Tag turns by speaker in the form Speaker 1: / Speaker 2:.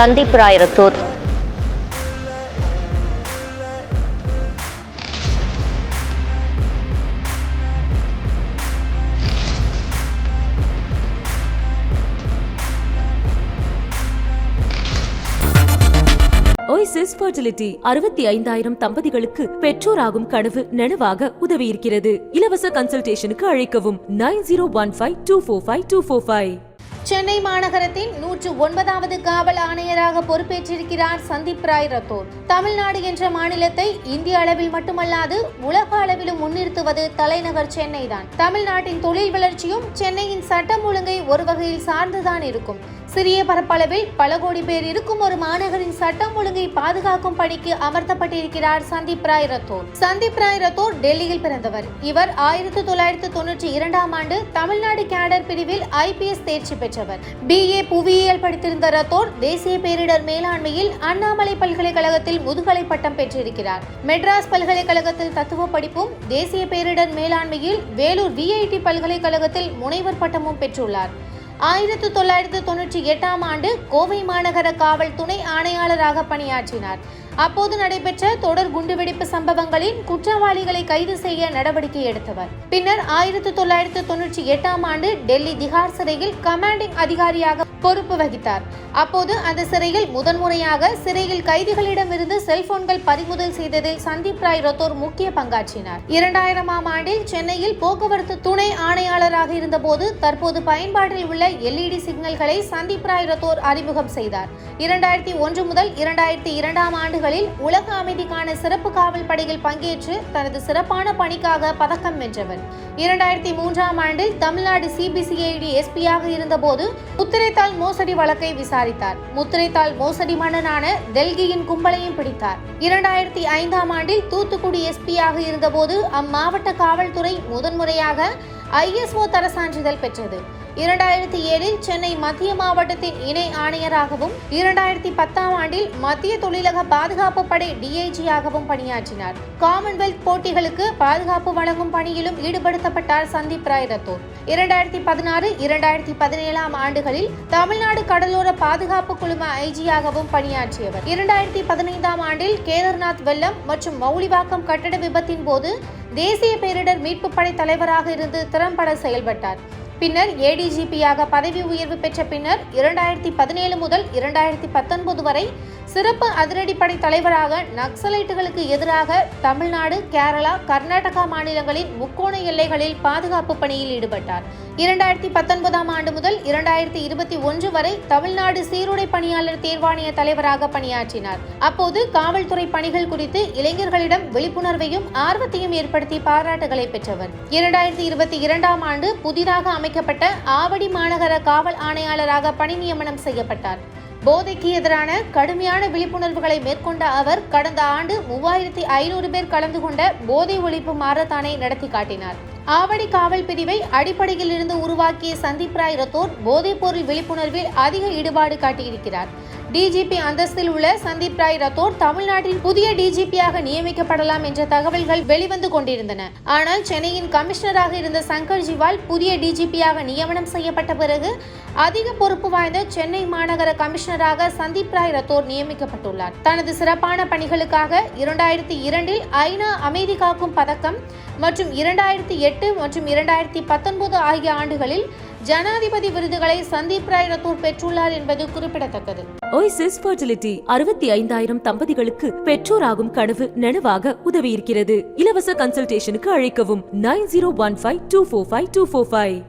Speaker 1: Sandeep Rai
Speaker 2: ஓய்சிஸ் fertility அறுபத்தி ஐந்தாயிரம் தம்பதிகளுக்கு பெற்றோராகும் கனவு நனவாக உதவியிருக்கிறது. இலவச கன்சல்டேஷனுக்கு அழைக்கவும். Nine zero one five two four five two four five.
Speaker 3: Chennai மாநகரத்தின் நூற்று ஒன்பதாவது காவல் ஆணையராக பொறுப்பேற்றிருக்கிறார் சந்தீப் ராய் ரத்தோர். தமிழ்நாடு என்ற மாநிலத்தை இந்திய அளவில் மட்டுமல்லாது உலக அளவிலும் முன்னிறுத்துவது தலைநகர் சென்னை தான் தமிழ்நாட்டின் தொழில் வளர்ச்சியும் சென்னையின் சட்டம் ஒழுங்கை ஒரு வகையில் சார்ந்துதான் இருக்கும். சிறிய பரப்பளவில் பல கோடி பேர் இருக்கும் ஒரு மாநகரின் சட்டம் ஒழுங்கை பாதுகாக்கும் பணிக்கு அமர்த்தப்பட்டிருக்கிறார் சந்தீப் ராய் ரத்தோர். சந்தீப் ராய் ரத்தோர் டெல்லியில் பிறந்தவர். இவர் ஆயிரத்தி தொள்ளாயிரத்தி தொண்ணூற்றி இரண்டாம் ஆண்டு தமிழ்நாடு கேடர் பிரிவில் ஐபிஎஸ் தேர்ச்சி பெற்றவர். பிஏ புவியியல் படித்திருந்த ரத்தோர் தேசிய பேரிடர் மேலாண்மையில் அண்ணாமலை பல்கலைக்கழகத்தில் முதுகலை பட்டம் பெற்றிருக்கிறார். மெட்ராஸ் பல்கலைக்கழகத்தில் தத்துவ படிப்பும் தேசிய பேரிடர் மேலாண்மையில் வேலூர் விஐடி பல்கலைக்கழகத்தில் முனைவர் பட்டமும் பெற்றுள்ளார். ஆயிரத்து தொள்ளாயிரத்து தொண்ணூற்றி எட்டாம் ஆண்டு கோவை மாநகர காவல் துணை ஆணையாளராக பணியாற்றினார். அப்போது நடைபெற்ற தொடர் குண்டுவெடிப்பு சம்பவங்களில் குற்றவாளிகளை கைது செய்ய நடவடிக்கை எடுத்தவர். பின்னர் ஆயிரத்து தொள்ளாயிரத்து தொண்ணூற்றி எட்டாம் ஆண்டு டெல்லி திகார் சிறையில் கமாண்டிங் அதிகாரியாக பொறுப்பு வகித்தார். அப்போது அந்த சிறையில் முதன்முறையாக சிறையில் கைதிகளிடமிருந்து செல்போன்கள் பறிமுதல் செய்ததில் சந்தீப் ராய் ரத்தோர் முக்கிய பங்காற்றினார். இரண்டாயிரமாம் ஆண்டில் சென்னையில் போக்குவரத்து துணை ஆணையாளராக இருந்தபோது தற்போது பயன்பாட்டில் உள்ள எல்இடி சிக்னல்களை சந்தீப் ராய் ரத்தோர் அறிமுகம் செய்தார். இரண்டாயிரத்தி ஒன்று முதல் இரண்டாயிரத்தி இரண்டாம் ஆண்டு ஆண்டுகளில் உலக அமைதிக்கான சிறப்பு காவல் படையில் பங்கேற்று தனது சிறப்பான பணிக்காக பதக்கம் வென்றவர். இரண்டாயிரத்தி மூன்றாம் ஆண்டில் தமிழ்நாடு சிபிசிஐடி எஸ்பியாக இருந்தபோது முத்திரைத்தாள் மோசடி வழக்கை விசாரித்தார். முத்திரைத்தாள் மோசடி மன்னனான டெல்லியின் கும்பலையும் பிடித்தார். இரண்டாயிரத்தி ஐந்தாம் ஆண்டில் தூத்துக்குடி எஸ்பியாக இருந்தபோது அம்மாவட்ட காவல்துறை முதன்முறையாக ஐஎஸ்ஓ தர சான்றிதழ் பெற்றது. இரண்டாயிரத்தி ஏழில் சென்னை மத்திய மாவட்டத்தின் இணை ஆணையராகவும் இரண்டாயிரத்தி பத்தாம் ஆண்டில் மத்திய தொழிலக பாதுகாப்பு படை டிஐஜியாகவும் பணியாற்றினார். காமன்வெல்த் போட்டிகளுக்கு பாதுகாப்பு வழங்கும் பணியிலும் ஈடுபடுத்தப்பட்டார் சந்தீப் ராய் ரத்தோர் இரண்டாயிரத்தி பதினாறு இரண்டாயிரத்தி பதினேழாம் ஆண்டுகளில் தமிழ்நாடு கடலோர பாதுகாப்பு குழும ஐஜியாகவும் பணியாற்றியவர். இரண்டாயிரத்தி பதினைந்தாம் ஆண்டில் கேதார்நாத் வெள்ளம் மற்றும் மௌலிவாக்கம் கட்டட விபத்தின் போது தேசிய பேரிடர் மீட்பு படை தலைவராக இருந்து திறம்பட செயல்பட்டார். பின்னர் ஏடிஜிபியாக பதவி உயர்வு பெற்ற பின்னர் இரண்டாயிரத்தி பதினேழு முதல் இரண்டாயிரத்தி பத்தொன்பது வரை சிறப்பு அதிரடிப்படை தலைவராக நக்சலைட்டுகளுக்கு எதிராக தமிழ்நாடு கேரளா கர்நாடகா மாநிலங்களின் முக்கோண எல்லைகளில் பாதுகாப்பு பணியில் ஈடுபட்டார். இரண்டாயிரத்தி பத்தொன்பதாம் ஆண்டு முதல் இரண்டாயிரத்தி இருபத்தி ஒன்று வரை தமிழ்நாடு சீருடை பணியாளர் தேர்வாணைய தலைவராக பணியாற்றினார். அப்போது காவல்துறை பணிகள் குறித்து இளைஞர்களிடம் விழிப்புணர்வையும் ஆர்வத்தையும் ஏற்படுத்தி பாராட்டுகளை பெற்றவர். இரண்டாயிரத்தி இருபத்தி இரண்டாம் ஆண்டு புதிதாக அமைக்கப்பட்ட ஆவடி மாநகர காவல் ஆணையாளராக பணி நியமனம் செய்யப்பட்டார். போதைக்கு எதிரான கடுமையான விழிப்புணர்வுகளை மேற்கொண்ட அவர் கடந்த ஆண்டு மூவாயிரத்தி ஐநூறு பேர் கலந்து கொண்ட போதை ஒழிப்பு மாரத்தானை நடத்தி காட்டினார். ஆவடி காவல் பிரிவை அடிப்படையில் இருந்து உருவாக்கிய சந்தீப் ராய் ரத்தோர் போதைப் பொருள் விழிப்புணர்வில் அதிக ஈடுபாடு காட்டியிருக்கிறார். டிஜிபி அந்தஸ்தில் உள்ள சந்தீப் ராய் ரத்தோர் தமிழ்நாட்டின் புதிய டிஜிபியாக நியமிக்கப்படலாம் என்ற தகவல்கள் வெளிவந்து கொண்டிருந்தன. ஆனால் சென்னையின் கமிஷனராக இருந்த சங்கர் ஜிவால் புதிய டிஜிபியாக நியமனம் செய்யப்பட்ட பிறகு அதிக பொறுப்பு வாய்ந்த சென்னை மாநகர கமிஷனராக சந்தீப் ராய் ரத்தோர் நியமிக்கப்பட்டுள்ளார். தனது சிறப்பான பணிகளுக்காக இரண்டாயிரத்தி இரண்டில் ஐநா அமைதி காக்கும் பதக்கம் மற்றும் இரண்டாயிரத்தி எட்டு மற்றும் இரண்டாயிரத்தி பத்தொன்பது ஆகிய ஆண்டுகளில் ஜனாதிபதி விருதுகளை சந்தீப் ராய் பெற்றுள்ளார் என்பது குறிப்பிடத்தக்கது.
Speaker 2: ஓய்சிஸ் ஃபர்டிலிட்டி அறுபத்தி ஐந்தாயிரம் தம்பதிகளுக்கு பெற்றோராகும் கனவு நனவாக உதவியிருக்கிறது. இலவச கன்சல்டேஷனுக்கு அழைக்கவும். Nine zero one five two four five two four five.